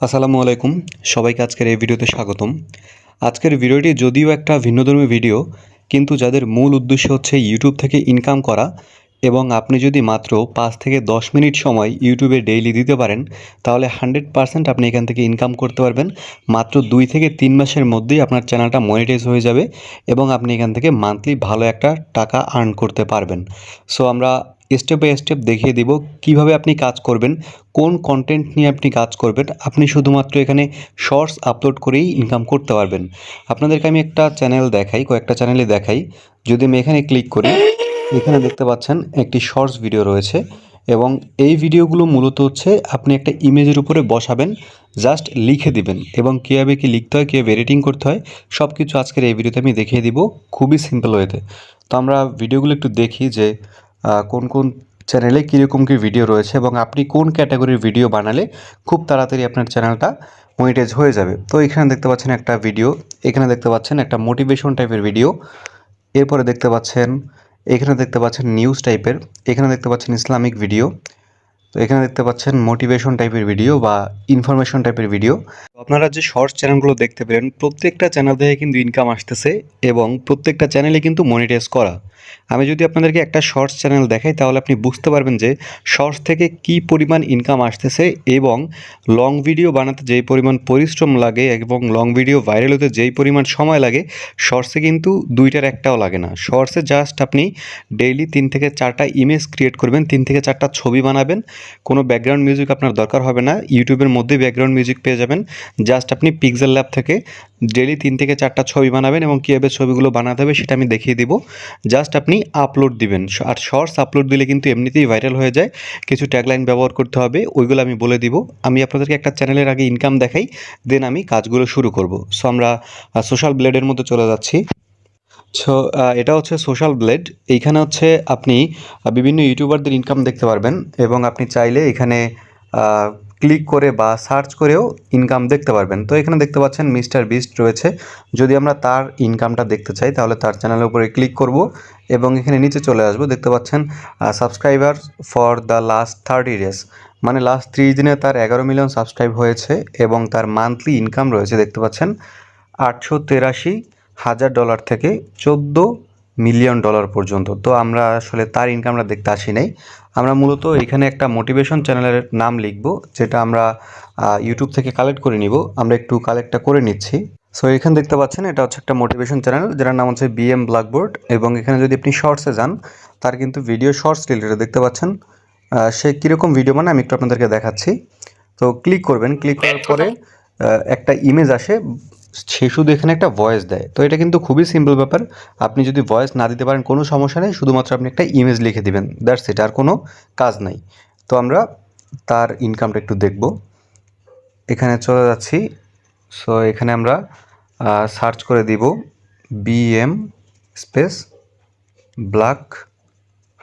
আসসালামু আলাইকুম, সবাইকে আজকের এই ভিডিওতে স্বাগতম। আজকের ভিডিওটি যদিও একটা ভিন্নধর্মী ভিডিও, কিন্তু যাদের মূল উদ্দেশ্য হচ্ছে ইউটিউব থেকে ইনকাম করা এবং আপনি যদি মাত্র পাঁচ থেকে দশ মিনিট সময় ইউটিউবে ডেইলি দিতে পারেন, তাহলে হান্ড্রেড পারসেন্ট আপনি এখান থেকে ইনকাম করতে পারবেন। মাত্র দুই থেকে তিন মাসের মধ্যেই আপনার চ্যানেলটা মনিটাইজ হয়ে যাবে এবং আপনি এখান থেকে মান্থলি ভালো একটা টাকা আর্ন করতে পারবেন। সো আমরা স্টেপ বাই স্টেপ দেখিয়ে দিব কীভাবে আপনি কাজ করবেন, কোন কন্টেন্ট নিয়ে আপনি কাজ করবেন, আপনি শুধুমাত্র এখানে শর্টস আপলোড করেই ইনকাম করতে পারবেন। আপনাদেরকে আমি একটা চ্যানেল দেখাই, কয়েকটা চ্যানেলে দেখাই। যদি আমি এখানে ক্লিক করি, এখানে দেখতে পাচ্ছেন একটি শর্টস ভিডিও রয়েছে এবং এই ভিডিওগুলো মূলত হচ্ছে আপনি একটা ইমেজের উপরে বসাবেন জাস্ট লিখে দিবেন এবং কীভাবে কী লিখতে হয়, কীভাবে এডিটিং করতে হয় সব কিছু আজকের এই ভিডিওতে আমি দেখিয়ে দিব খুবই সিম্পল ওয়েতে তো। আমরা ভিডিওগুলো একটু দেখি যে কোন কোন চ্যানেলে কীরকম কী ভিডিও রয়েছে এবং আপনি কোন ক্যাটাগরির ভিডিও বানালে খুব তাড়াতাড়ি আপনার চ্যানেলটা মনিটাইজ হয়ে যাবে। তো এখানে দেখতে পাচ্ছেন একটা ভিডিও এখানে দেখতে পাচ্ছেন একটা মোটিভেশন টাইপের ভিডিও এরপরে দেখতে পাচ্ছেন, এখানে দেখতে পাচ্ছেন নিউজ টাইপের এখানে দেখতে পাচ্ছেন ইসলামিক ভিডিও তো এখানে দেখতে পাচ্ছেন মোটিভেশন টাইপের ভিডিও বা ইনফরমেশন টাইপের ভিডিও আপনারা যে শর্টস চ্যানেলগুলো দেখতে পেলেন, প্রত্যেকটা চ্যানেল থেকে কিন্তু ইনকাম আসতেছে এবং প্রত্যেকটা চ্যানেলে কিন্তু মনিটাইজ করা। আমি যদি আপনাদেরকে একটা শর্টস চ্যানেল দেখাই, তাহলে আপনি বুঝতে পারবেন যে শর্টস থেকে কি পরিমাণ ইনকাম আসতেছে এবং লং ভিডিও বানাতে যেই পরিমাণ পরিশ্রম লাগে এবং লং ভিডিও ভাইরাল হতে যেই পরিমাণ সময় লাগে শর্টসে কিন্তু দুইটার একটাও লাগে না। শর্টসে জাস্ট আপনি ডেইলি তিন থেকে চারটা ইমেজ ক্রিয়েট করবেন, তিন থেকে চারটা ছবি বানাবেন কোনো ব্যাকগ্রাউন্ড মিউজিক আপনার দরকার হবে না, ইউটিউবের মধ্যে ব্যাকগ্রাউন্ড মিউজিক পেয়ে যাবেন। জাস্ট আপনি পিক্সেল ল্যাব থেকে ডেলি তিন থেকে চারটা ছবি বানাবেন এবং কীভাবে ছবিগুলো বানাতে হবে সেটা আমি দেখিয়ে দিব। জাস্ট আপনি আপলোড দিবেন। আর শর্টস আপলোড দিলে কিন্তু এমনিতেই ভাইরাল হয়ে যায়। কিছু ট্যাগলাইন ব্যবহার করতে হবে, ওইগুলো আমি বলে দিব। আমি আপনাদেরকে একটা চ্যানেলের আগে ইনকাম দেখাই দেন আমি কাজগুলো শুরু করব। সো আমরা সোশ্যাল ব্লেডের মধ্যে চলে যাচ্ছি। এটা হচ্ছে সোশ্যাল ব্লেড এইখানে হচ্ছে আপনি বিভিন্ন ইউটিউবারদের ইনকাম দেখতে পারবেন এবং আপনি চাইলে এখানে ক্লিক করে বা সার্চ করেও ইনকাম দেখতে পারবেন। তো এখানে দেখতে পাচ্ছেন মিস্টার বিস্ট রয়েছে। যদি আমরা তার ইনকামটা দেখতে চাই, তাহলে তার চ্যানেলের উপরে ক্লিক করব এবং এখানে নিচে চলে আসব। দেখতে পাচ্ছেন subscriber for the last thirty days মানে লাস্ট ত্রিশ দিনে তার এগারো মিলিয়ন সাবস্ক্রাইব হয়েছে এবং তার মান্থলি ইনকাম রয়েছে। দেখতে পাচ্ছেন, আটশো তেরাশি হাজার ডলার থেকে চোদ্দ মিলিয়ন ডলার পর্যন্ত। তো আমরা আসলে তার ইনকামটা দেখতে আসি নাই। আমরা মূলত এখানে একটা মোটিভেশন চ্যানেলের নাম লিখব যেটা আমরা ইউটিউব থেকে কালেক্ট করে নিব। আমরা একটু কালেক্টটা করে নিচ্ছি। সো এখানে দেখতে পাচ্ছেন এটা হচ্ছে একটা মোটিভেশন চ্যানেল যার নাম হচ্ছে বিএম ব্ল্যাকবোর্ড এবং এখানে যদি আপনি শর্টসে যান তার কিন্তু ভিডিও শর্টস রিলেটেড দেখতে পাচ্ছেন। সে কীরকম ভিডিও মানে আমি একটু আপনাদেরকে দেখাচ্ছি। তো ক্লিক করবেন ক্লিক করার পরে একটা ইমেজ আসে সে শুধু এখানে একটা ভয়েস দেয়। তো এটা কিন্তু খুবই সিম্পল ব্যাপার। আপনি যদি ভয়েস না দিতে পারেন কোনো সমস্যা নেই, শুধুমাত্র আপনি একটা ইমেজ লিখে দেবেন। দ্যাটস ইট আর কোনো কাজ নাই। তো আমরা তার ইনকামটা একটু দেখব। এখানে চলে যাচ্ছি। সো এখানে আমরা সার্চ করে দিব বিএম স্পেস ব্ল্যাক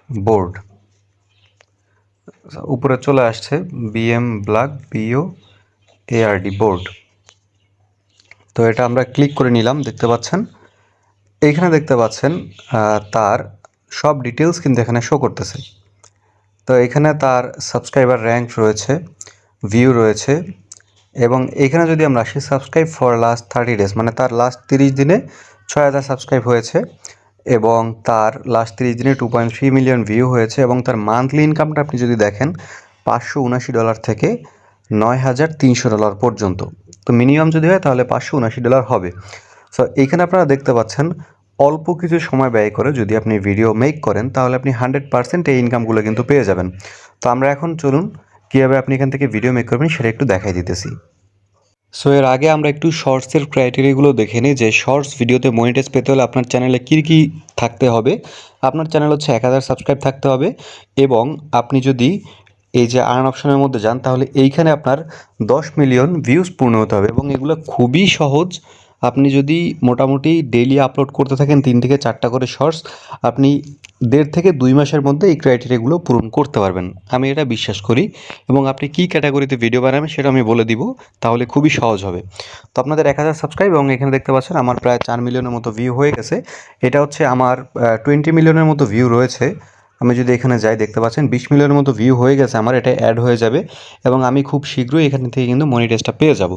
বোর্ড উপরে চলে আসছে BM black BO ARD board তো এটা আমরা ক্লিক করে নিলাম, দেখতে পাচ্ছেন। এইখানে দেখতে পাচ্ছেন তার সব ডিটেলস কিন্তু এখানে শো করতেছে। তো এখানে তার সাবস্ক্রাইবার র্যাঙ্ক রয়েছে ভিউ রয়েছে, এবং এখানে যদি আমরা আসি subscribe for last thirty days মানে তার লাস্ট তিরিশ দিনে ছয় হাজার সাবস্ক্রাইব হয়েছে, এবং তার লাস্ট তিরিশ দিনে two point three million view হয়েছে, এবং তার মান্থলি ইনকামটা আপনি যদি দেখেন, পাঁচশো উনাশি ডলার থেকে নয় হাজার তিনশো ডলার পর্যন্ত। তো মিনিমাম যদি হয় তাহলে পাঁচশো উনাশি ডলার হবে। সো এইখানে আপনারা দেখতে পাচ্ছেন, অল্প কিছু সময় ব্যয় করে যদি আপনি ভিডিও মেক করেন, তাহলে আপনি হান্ড্রেড পার্সেন্ট এই ইনকামগুলো কিন্তু পেয়ে যাবেন। তো আমরা এখন চলুন, কীভাবে আপনি এখান থেকে ভিডিও মেক করবেন সেটা একটু দেখাই দিতেছি। সো এর আগে আমরা একটু শর্টসের ক্রাইটেরিয়াগুলো দেখে নিই যে শর্টস ভিডিওতে মনিটাইজ পেতে হলে আপনার চ্যানেলে কী কী থাকতে হবে। আপনার চ্যানেল হচ্ছে এক হাজার সাবস্ক্রাইব থাকতে হবে এবং আপনি যদি এই যে আর্ন অপশনের মধ্যে যান, তাহলে এইখানে আপনার দশ মিলিয়ন ভিউজ পূর্ণ হতে হবে এবং এগুলো খুবই সহজ। আপনি যদি মোটামুটি ডেইলি আপলোড করতে থাকেন, তিন থেকে চারটা করে শর্টস আপনি দেড় থেকে দুই মাসের মধ্যে এই ক্রাইটেরিয়াগুলো পূরণ করতে পারবেন। আমি এটা বিশ্বাস করি এবং আপনি কী ক্যাটাগরিতে ভিডিও বানাবেন সেটা আমি বলে দিব, তাহলে খুবই সহজ হবে। তো আপনাদের এক হাজার সাবস্ক্রাইব এবং এখানে দেখতে পাচ্ছেন আমার প্রায় চার মিলিয়নের মতো ভিউ হয়ে গেছে। এটা হচ্ছে আমার টোয়েন্টি মিলিয়নের মতো ভিউ রয়েছে। আমি যদি এখানে যাই, দেখতে পাচ্ছেন বিশ মিলিয়নের মতো ভিউ হয়ে গেছে, আমার এটা অ্যাড হয়ে যাবে এবং আমি খুব শীঘ্রই এখান থেকে কিন্তু মনিটাইজটা পেয়ে যাব।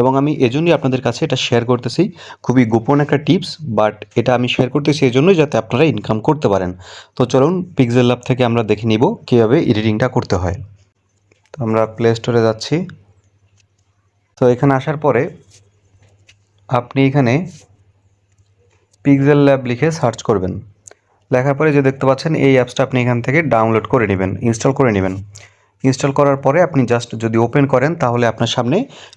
এবং আমি এজন্যই আপনাদের কাছে এটা শেয়ার করতেছি, খুবই গোপন একটা টিপস বাট এটা আমি শেয়ার করতেছি এই জন্যই যাতে আপনারা ইনকাম করতে পারেন। তো চলুন পিক্সেল ল্যাব থেকে আমরা দেখে নিব কীভাবে এডিটিংটা করতে হয়। তো আমরা প্লে স্টোরে যাচ্ছি। তো এখানে আসার পরে আপনি এখানে পিক্সেল ল্যাব লিখে সার্চ করবেন। লেখার পরে যে দেখতে পাচ্ছেন, এই অ্যাপসটা আপনি এখান থেকে ডাউনলোড করে নেবেন ইনস্টল করে নেবেন। ইনস্টল করার পরে আপনি জাস্ট যদি ওপেন করেন, তাহলে আপনার সামনে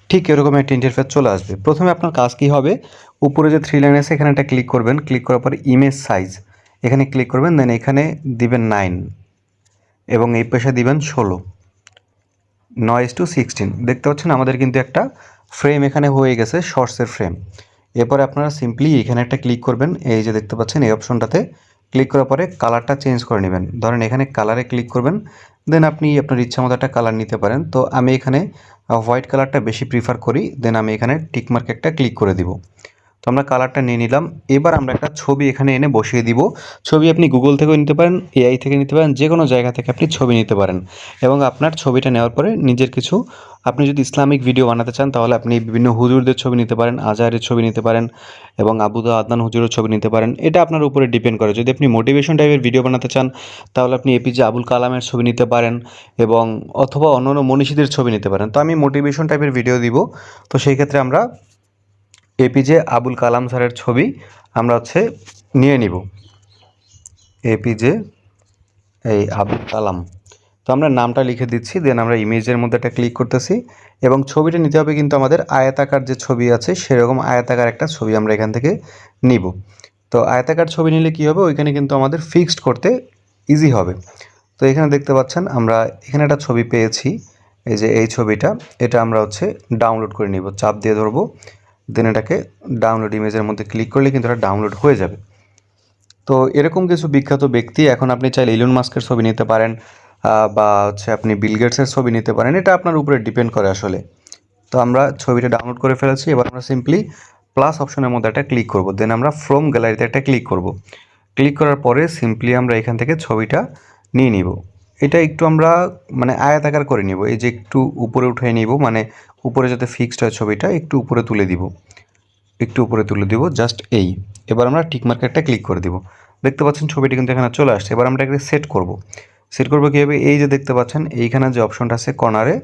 ঠিক এরকম একটা ইন্টারফেস চলে আসবে। প্রথমে আপনার কাজ কী হবে? উপরে যে থ্রি লাইন আছে, এখানে একটা ক্লিক করবেন। ক্লিক করার পরে ইমেজ সাইজ এখানে ক্লিক করবেন দেন এখানে দিবেন নাইন এবং এই পেশা দিবেন ষোলো। নয়েজ টু সিক্সটিন দেখতে পাচ্ছেন, আমাদের কিন্তু একটা ফ্রেম এখানে হয়ে গেছে শর্টসের ফ্রেম এরপরে আপনারা সিম্পলি এখানে একটা ক্লিক করবেন। এই যে দেখতে পাচ্ছেন, এই অপশনটাতে ক্লিক করার পরে কালারটা চেঞ্জ করে নেবেন। ধরেন এখানে কালারে ক্লিক করবেন দেন আপনি আপনার ইচ্ছা মতো একটা কালার নিতে পারেন। তো আমি এখানে হোয়াইট কালারটা বেশি প্রিফার করি দেন আমি এখানে টিকমার্ক একটা ক্লিক করে দিব। তো আমরা কালারটা নিয়ে নিলাম। এবার আমরা একটা ছবি এখানে এনে বসিয়ে দিব। ছবি আপনি গুগল থেকেও নিতে পারেন এআই থেকে নিতে পারেন যে কোনো জায়গা থেকে আপনি ছবি নিতে পারেন। এবং আপনার ছবিটা নেওয়ার পরে নিজের কিছু, আপনি যদি ইসলামিক ভিডিও বানাতে চান, তাহলে আপনি বিভিন্ন হুজুরদের ছবি নিতে পারেন, আজহারের ছবি নিতে পারেন এবং আবুদা আদনান হুজুরের ছবি নিতে পারেন। এটা আপনার উপরে ডিপেন্ড করে। যদি আপনি মোটিভেশন টাইপের ভিডিও বানাতে চান, তাহলে আপনি এপিজে আবুল কালামের ছবি নিতে পারেন এবং অথবা অন্য অন্য মনীষীদের ছবি নিতে পারেন। তো আমি মোটিভেশন টাইপের ভিডিও দিব। তো সেই ক্ষেত্রে আমরা এপিজে আবুল কালাম স্যারের ছবি আমরা হচ্ছে নিয়ে নিব। এপিজে এই আবুল কালাম। তো আমরা নামটা লিখে দিচ্ছি দেন আমরা ইমেজের মধ্যে একটা ক্লিক করতেছি এবং ছবিটা নিতে হবে কিন্তু আমাদের আয়াতাকার যে ছবি আছে সেরকম আয়াতাকার একটা ছবি আমরা এখান থেকে নিব। তো আয়াতাকার ছবি নিলে কি হবে? ওইখানে কিন্তু আমাদের ফিক্সড করতে ইজি হবে। তো এখানে দেখতে পাচ্ছেন আমরা এখানে একটা ছবি পেয়েছি, এই যে এই ছবিটা, এটা আমরা হচ্ছে ডাউনলোড করে নিব, চাপ দিয়ে ধরবো। দেন এটাকে ডাউনলোড ইমেজের মধ্যে ক্লিক করলে কিন্তু এটা ডাউনলোড হয়ে যাবে। তো এরকম কিছু বিখ্যাত ব্যক্তি এখন আপনি চাইলে ইলন মাস্কের ছবি নিতে পারেন বা হচ্ছে আপনি বিল গেটসের ছবি নিতে পারেন, এটা আপনার উপরে ডিপেন্ড করে আসলে। তো আমরা ছবিটা ডাউনলোড করে ফেলেছি, এবার আমরা সিম্পলি প্লাস অপশনের মধ্যে একটা ক্লিক করব। দেন আমরা ফ্রম গ্যালারিতে একটা ক্লিক করব। ক্লিক করার পরে সিম্পলি আমরা এখান থেকে ছবিটা নিয়ে নিব। এটা একটু আমরা মানে আয়াতাকার করে নিব, এই যে একটু উপরে উঠে নিব মানে উপরে যাতে ফিক্সড হয় ছবিটা, একটু উপরে তুলে দিব। একটু উপরে তুলে দিব জাস্ট এই। এবার আমরা টিক মার্কে একটা ক্লিক করে দিব। দেখতে পাচ্ছেন ছবিটি কিন্তু এখানে চলে আসছে। এবার আমরা এটাকে সেট করব। সেট করব কীভাবে? এই যে দেখতে পাচ্ছেন, এইখানে যে অপশনটা আছে কর্নারে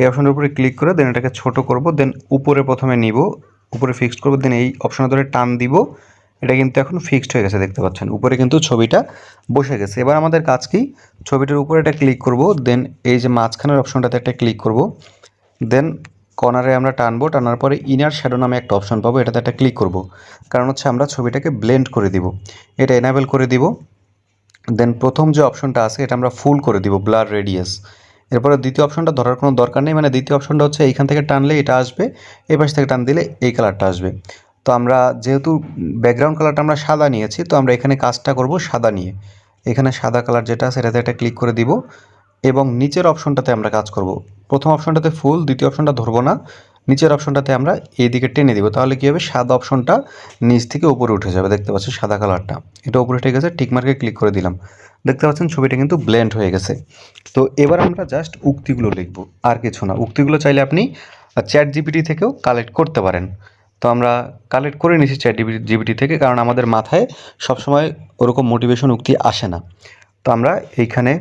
এই অপশনের উপরে ক্লিক করে দেন এটাকে ছোট করব দেন উপরে প্রথমে নিব, উপরে ফিক্সড করব দেন এই অপশনে ধরে টান দিব। এটা কিন্তু এখন ফিক্সড হয়ে গেছে, দেখতে পাচ্ছেন। উপরে কিন্তু ছবিটা বসে গেছে। এবার আমাদের কাজ কি? ছবিটার উপরে একটা ক্লিক করব দেন এই যে মাঝখানের অপশনটাতে একটা ক্লিক করব দেন কর্নারে আমরা টানবো, টানার পরে ইনার শ্যাডো নামে একটা অপশন পাবো, এটাতে একটা ক্লিক করব। কারণ হচ্ছে আমরা ছবিটাকে ব্লেন্ড করে দিব। এটা এনাবেল করে দিব। দেন প্রথম যে অপশনটা আছে, এটা আমরা ফুল করে দিব ব্লার রেডিয়াস এরপরে দ্বিতীয় অপশনটা ধরার কোনো দরকার নেই মানে দ্বিতীয় অপশনটা হচ্ছে এইখান থেকে টানলে এটা আসবে, এই পাশ থেকে টান দিলে এই কালারটা আসবে। তো আমরা যেহেতু ব্যাকগ্রাউন্ড কালারটা আমরা সাদা নিয়েছি, তো আমরা এখানে কাজটা করব সাদা নিয়ে। এখানে সাদা কালার যেটা আছে, এটাতে একটা ক্লিক করে দিব। এবং নিচের অপশনটাতে আমরা কাজ করব। প্রথম অপশনটাতে ফুল, দ্বিতীয় অপশনটা ধরবো না। নিচের অপশনটাতে আমরা এইদিকে টেনে দিব। তাহলে কী হবে? সাদা অপশনটা নিচ থেকে উপরে উঠে যাবে। দেখতে পাচ্ছেন সাদা কালারটা। এটা উপরে উঠে গেছে টিকমার্কে ক্লিক করে দিলাম। দেখতে পাচ্ছেন ছবিটা কিন্তু ব্লেন্ড হয়ে গেছে। তো এবার আমরা জাস্ট উক্তিগুলো লিখব। আর কিছু না। উক্তিগুলো চাইলে আপনি চ্যাট জিপিটি থেকেও কালেক্ট করতে পারেন। তো আমরা কালেক্ট করে নিয়েছি চ্যাট জিপিটি থেকে, কারণ আমাদের মাথায় সবসময় ওরকম মোটিভেশন উক্তি আসে না। তো আমরা এইখানে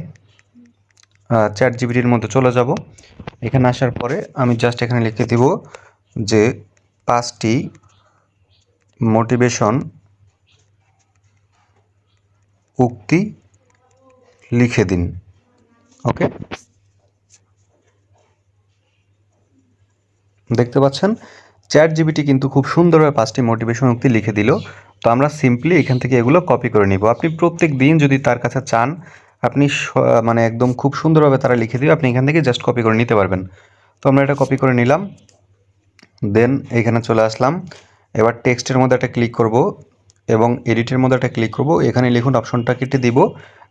চ্যাট জিবিটির মধ্যে চলে যাব। এখানে আসার পরে আমি জাস্ট এখানে লিখে দিব যে পাঁচটি মোটিভেশন উক্তি লিখে দিন। ওকে দেখতে পাচ্ছেন? চ্যাট জিবিটি কিন্তু খুব সুন্দরভাবে পাঁচটি মোটিভেশন উক্তি লিখে দিল। তো আমরা সিম্পলি এখান থেকে এগুলো কপি করে নিব। আপনি প্রত্যেক দিন যদি তার কাছে চান আপনি মানে একদম খুব সুন্দরভাবে তারা লিখে দিবে, আপনি এখান থেকে জাস্ট কপি করে নিতে পারবেন। তো আমরা এটা কপি করে নিলাম। দেন এখানে চলে আসলাম। এবার টেক্সটের মধ্যে একটা ক্লিক করব এবং এডিটের মধ্যে একটা ক্লিক করব। এখানে লিখুন অপশনটা কেটে দিব।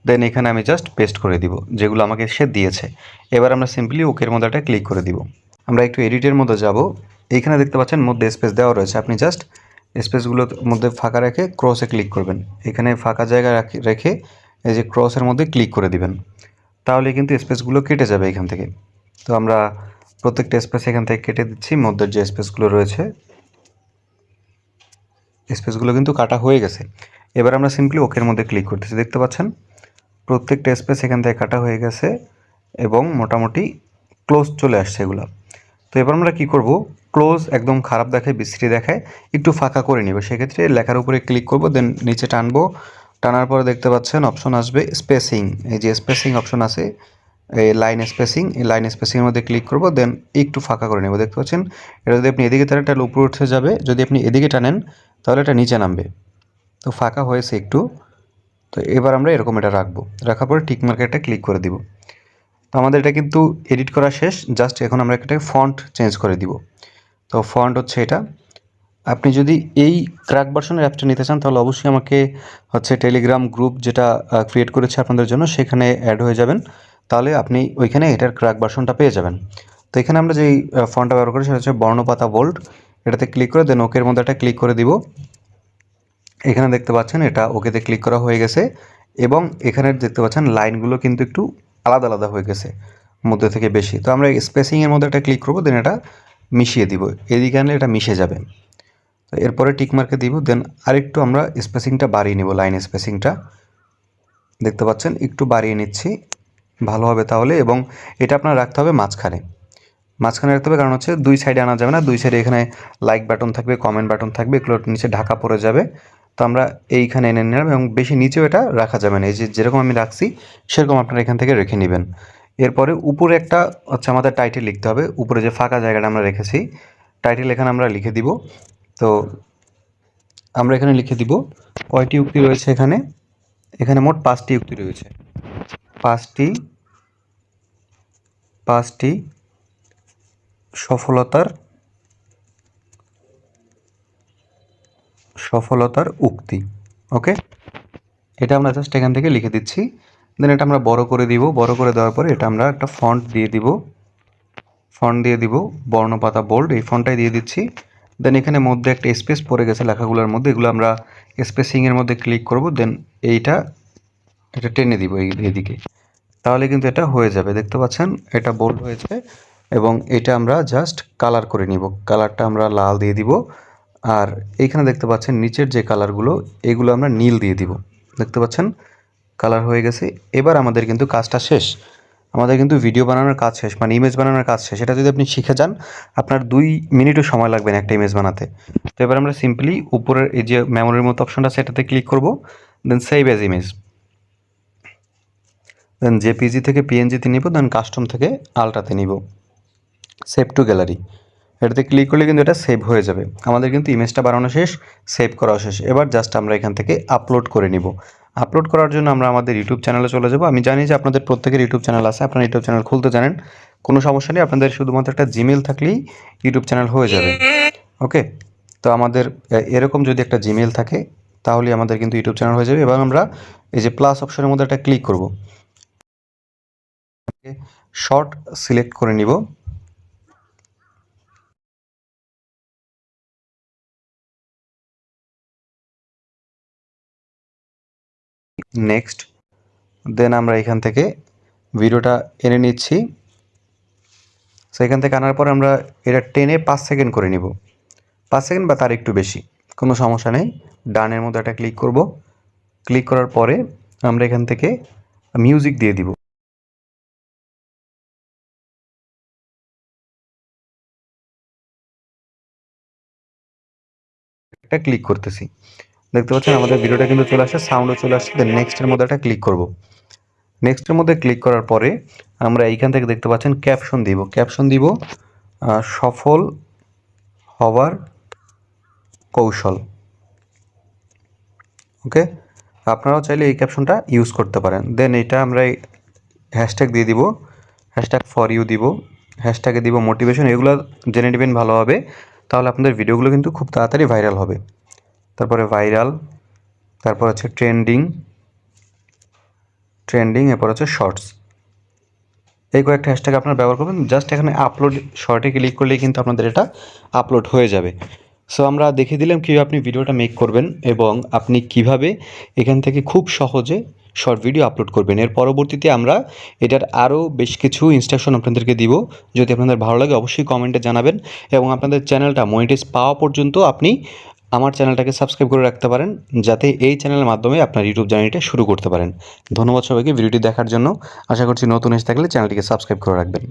দেন এখানে আমি জাস্ট পেস্ট করে দিব, যেগুলো আমাকে সে দিয়েছে। এবার আমরা সিম্পলি ওকের মধ্যে একটা ক্লিক করে দিব। আমরা একটু এডিটের মধ্যে যাব। এইখানে দেখতে পাচ্ছেন মধ্যে স্পেস দেওয়া রয়েছে। আপনি জাস্ট স্পেসগুলোর মধ্যে ফাঁকা রেখে ক্রসে ক্লিক করবেন। এখানে ফাঁকা জায়গা রেখে এই যে ক্রসের মধ্যে ক্লিক করে দিবেন, তাহলে কিন্তু স্পেসগুলো কেটে যাবে এখান থেকে। তো আমরা প্রত্যেকটা স্পেস এখান থেকে কেটে দিচ্ছি মধ্যের যে স্পেসগুলো রয়েছে স্পেসগুলো কিন্তু কাটা হয়ে গেছে। এবার আমরা সিম্পলি ওকের মধ্যে ক্লিক করতেছি, দেখতে পাচ্ছেন? প্রত্যেকটা স্পেস এখান থেকে কাটা হয়ে গেছে এবং মোটামুটি ক্লোজ চলে আসছে এগুলো। তো এবার আমরা কি করব? ক্লোজ একদম খারাপ দেখায়, বিশ্রী দেখায়, একটু ফাঁকা করে নিব। সেক্ষেত্রে লেখার উপরে ক্লিক করব দেন নিচে টানবো টানার পরে দেখতে পাচ্ছেন অপশন আসবে স্পেসিং এই যে স্পেসিং অপশন আছে, এই লাইন স্পেসিং এই লাইন স্পেসিংয়ের মধ্যে ক্লিক করব দেন একটু ফাঁকা করে নেব। দেখতে পাচ্ছেন? এটা যদি আপনি এদিকে টানেন তাহলে উপরে উঠে যাবে, যদি আপনি এদিকে টানেন, তাহলে এটা নিচে নামবে। তো ফাঁকা হয়েছে একটু। তো এবার আমরা এরকম এটা রাখব। রাখার পরে টিক মার্কেটটা ক্লিক করে দিব। তো আমাদের এটা কিন্তু এডিট করা শেষ জাস্ট এখন আমরা একটা ফন্ট চেঞ্জ করে দিব। তো ফন্ট হচ্ছে এটা। আপনি যদি এই ক্র্যাক ভার্সনের অ্যাপটা নিতে চান, তাহলে অবশ্যই আমাকে হচ্ছে টেলিগ্রাম গ্রুপ যেটা ক্রিয়েট করেছে আপনাদের জন্য, সেখানে অ্যাড হয়ে যাবেন। তাহলে আপনি ওইখানে এটার ক্র্যাক ভার্সনটা পেয়ে যাবেন। তো এখানে আমরা যেই ফন্টটা ব্যবহার করি সেটা হচ্ছে বর্ণপাতা বোল্ড এটাতে ক্লিক করে দেন ওকের মধ্যে একটা ক্লিক করে দিব। এখানে দেখতে পাচ্ছেন, এটা ওকেতে ক্লিক করা হয়ে গেছে। এবং এখানে দেখতে পাচ্ছেন লাইনগুলো কিন্তু একটু আলাদা আলাদা হয়ে গেছে, মধ্যে থেকে বেশি। তো আমরা স্পেসিংয়ের মধ্যে একটা ক্লিক করব দেন এটা মিশিয়ে দিব। এদিকে আনলে এটা মিশে যাবে। এরপরে টিক মার্কে দিব দেন আরেকটু আমরা স্পেসিংটা বাড়িয়ে নিব লাইন স্পেসিংটা দেখতে পাচ্ছেন, একটু বাড়িয়ে নিচ্ছি, ভালো হবে তাহলে, এবং এটা আপনার রাখতে হবে মাঝখানে। মাঝখানে রাখতে হবে কারণ হচ্ছে দুই সাইডে আনা যাবে না, দুই সাইডে এখানে লাইক বাটন থাকবে কমেন্ট বাটন থাকবে এগুলোর নিচে ঢাকা পড়ে যাবে। তো আমরা এইখানে এনে নিলাম, এবং বেশি নিচেও এটা রাখা যাবে না, এই যে যেরকম আমি রাখছি, সেরকম আপনারা এখান থেকে রেখে নেবেন। এরপরে উপরে একটা হচ্ছে আমাদের টাইটেল লিখতে হবে, উপরে যে ফাঁকা জায়গাটা আমরা রেখেছি টাইটেল এখানে আমরা লিখে দিব। তো আমরা এখানে লিখে দিব কয়টি উক্তি রয়েছে এখানে? এখানে মোট পাঁচটি উক্তি রয়েছে। পাঁচটি পাঁচটি সফলতার সফলতার উক্তি, ওকে? এটা আমরা জাস্ট এখান থেকে লিখে দিচ্ছি। দেন এটা আমরা বড় করে দিব। বড় করে দেওয়ার পরে এটা আমরা একটা ফন্ট দিয়ে দিব। ফন্ট দিয়ে দিব বর্ণপাতা বোল্ড এই ফন্টটাই দিয়ে দিচ্ছি। দেন এখানে মধ্যে একটা স্পেস পড়ে গেছে লেখাগুলোর মধ্যে, এগুলো আমরা স্পেসিংয়ের মধ্যে ক্লিক করব দেন এইটা, এটা টেনে দিব এই এদিকে তাহলে কিন্তু এটা হয়ে যাবে, দেখতে পাচ্ছেন? এটা বোল্ড হয়েছে এবং এটা আমরা জাস্ট কালার করে নিব। কালারটা আমরা লাল দিয়ে দিব, আর এইখানে দেখতে পাচ্ছেন নিচের যে কালারগুলো এগুলো আমরা নীল দিয়ে দিব। দেখতে পাচ্ছেন? কালার হয়ে গেছে। এবার আমাদের কিন্তু কাজটা শেষ। আমাদের কিন্তু ভিডিও বানানোর কাজ শেষ মানে ইমেজ বানানোর কাজ শেষ। সেটা যদি আপনি শিখে যান, আপনার দুই মিনিটও সময় লাগবে না একটা ইমেজ বানাতে। তো এবার আমরা সিম্পলি উপরের এই যে মেমোরির মতো অপশনটা সেটাতে ক্লিক করব then save as image then JPEG থেকে পিএনজিতে নিব দেন কাস্টম থেকে আলট্রাতে নিব। সেভ টু গ্যালারি এটাতে ক্লিক করলে কিন্তু এটা সেভ হয়ে যাবে। আমাদের কিন্তু ইমেজটা বানানো শেষ সেভ করা শেষ। এবার জাস্ট আমরা এখান থেকে আপলোড করে নিব। আপলোড করার জন্য আমরা আমাদের ইউটিউব চ্যানেলে চলে যাব। আমি জানি যে আপনাদের প্রত্যেকের ইউটিউব চ্যানেল আছে, আপনারা ইউটিউব চ্যানেল খুলতে জানেন। কোনো সমস্যা নেই, আপনাদের শুধুমাত্র একটা জিমেল থাকলেই ইউটিউব চ্যানেল হয়ে যাবে। ওকে? তো আমাদের এরকম যদি একটা জিমেল থাকে, তাহলে আমাদের কিন্তু ইউটিউব চ্যানেল হয়ে যাবে এবং আমরা এই যে প্লাস অপশনের মধ্যে একটা ক্লিক করব। শর্ট সিলেক্ট করে নিব। নেক্সট দেন আমরা এখান থেকে ভিডিওটা এনে নিচ্ছি। সেখান থেকে আনার পর আমরা এটা টেনে পাঁচ সেকেন্ড করে নিব। পাঁচ সেকেন্ড বা তার একটু বেশি, কোনো সমস্যা নেই। ডানের মধ্যে একটা ক্লিক করব। ক্লিক করার পরে আমরা এখান থেকে মিউজিক দিয়ে দিব। একটা ক্লিক করতেছি। দেখতে পাচ্ছেন, আমাদের ভিডিওটা কিন্তু চলে আসছে সাউন্ডও চলে আসছে দেন নেক্সটের মধ্যে একটা ক্লিক করব। নেক্সটের মধ্যে ক্লিক করার পরে আমরা এইখান থেকে দেখতে পাচ্ছেন ক্যাপশন দিব। ক্যাপশন দিব সফল হওয়ার কৌশল। ওকে? আপনারাও চাইলে এই ক্যাপশনটা ইউজ করতে পারেন। দেন এটা আমরা হ্যাশট্যাগ দিয়ে দিব হ্যাশট্যাগ ফর ইউ দিব হ্যাশট্যাগে দিব মোটিভেশন এগুলো জেনে নেবেন ভালোভাবে, তাহলে আপনাদের ভিডিওগুলো কিন্তু খুব তাড়াতাড়ি ভাইরাল হবে। তারপরে ভাইরাল, তারপর হচ্ছে ট্রেন্ডিং ট্রেন্ডিং, এরপর হচ্ছে শর্টস। এই কয়েকটা হ্যাশট্যাগ আপনারা ব্যবহার করবেন জাস্ট এখানে আপলোড শর্টে ক্লিক করলেই কিন্তু আপনাদের এটা আপলোড হয়ে যাবে। সো আমরা দেখে দিলাম কীভাবে আপনি ভিডিওটা মেক করবেন এবং আপনি কীভাবে এখান থেকে খুব সহজে শর্ট ভিডিও আপলোড করবেন। এর পরবর্তীতে আমরা এটার আরও বেশ কিছু ইনস্ট্রাকশন আপনাদেরকে দিব। যদি আপনাদের ভালো লাগে, অবশ্যই কমেন্টে জানাবেন এবং আপনাদের চ্যানেলটা মনিটাইজ পাওয়া পর্যন্ত আপনি আমার চ্যানেলটাকে সাবস্ক্রাইব করে রাখতে পারেন, যাতে এই চ্যানেলের মাধ্যমে আপনার ইউটিউব জার্নিটা শুরু করতে পারেন। ধন্যবাদ সবাইকে ভিডিওটি দেখার জন্য। আশা করছি নতুন এসে থাকলে চ্যানেলটিকে সাবস্ক্রাইব করে রাখবেন।